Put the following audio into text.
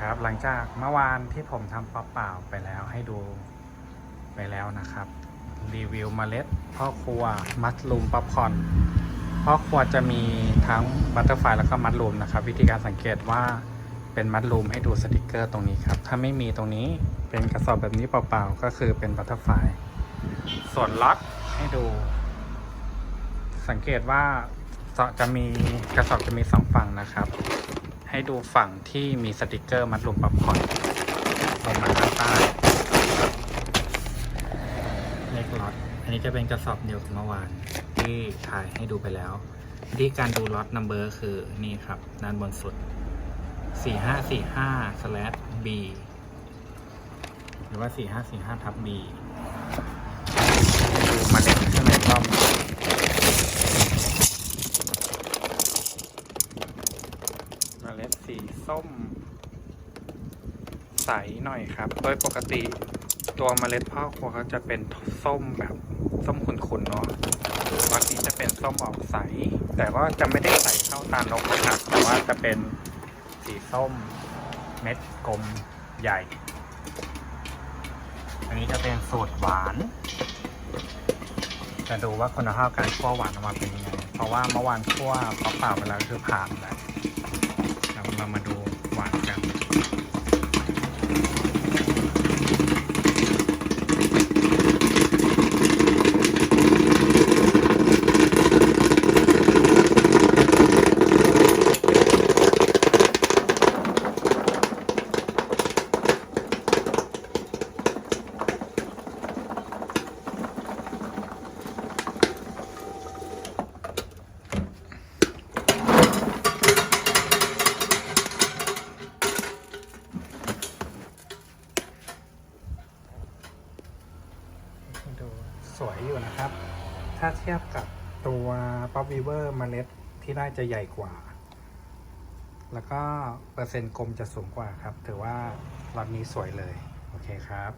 ครับ หลังจากเมื่อวานที่ผมทำปอบเปล่าไปแล้วให้ดูไปแล้วนะครับ รีวิวเมล็ดพ่อครัวมัสลูมป๊อปคอนพ่อครัวจะมีทั้งบัตเตอร์ไฟแล้วก็มัดลูมนะครับ วิธีการสังเกตว่าเป็นมัดลูมให้ดูสติกเกอร์ตรงนี้ครับ ถ้าไม่มีตรงนี้เป็นกระสอบแบบนี้เปล่าๆ ก็คือเป็นบัตเตอร์ไฟส่วนล็อตให้ดู สังเกตว่าจะมีกระสอบจะมีสองฝั่งนะครับ ให้ดูฝั่งที่มีสติกเกอร์มัดรวมป๊อปคอร์นลงมาข้างใต้เลขล็อตอันนี้จะเป็นกระสอบเดียวกับเมื่อวาน ที่ถ่ายให้ดูไปแล้ววิธีการดูล็อตนัมเบอร์คือนี่ครับ ด้านบนสุด 4545 slash b หรือว่า 4545ทับ b ดูมาเล็ดข้างในรอบ เมล็ด สีส้ม ใสหน่อยครับ โดยปกติตัวเมล็ดพ่อครัวเขาจะเป็นส้มแบบส้มขุ่นๆเนาะรสนี้จะเป็นส้มออกใส แต่ว่าจะไม่ได้ใสเท่าตาลนกนะครับแต่ว่าจะเป็นสีส้มเม็ดกลมใหญ่ อันนี้จะเป็นสูตรหวาน จะดูว่าคุณภาพการคั่วหวานออกมาเป็นยังไง เพราะว่าเมื่อวานคั่วเปล่าไปแล้วคือผ่านแล้ว เราเรามาดูหวานกัน ดู สวยอยู่นะครับ ถ้าเทียบกับตัวป๊อปวีเวอร์เมล็ดที่ได้จะใหญ่กว่า แล้วก็เปอร์เซ็นต์กลมจะสูงกว่าครับ ถือว่าล็อนนี้สวยเลย โอเคครับ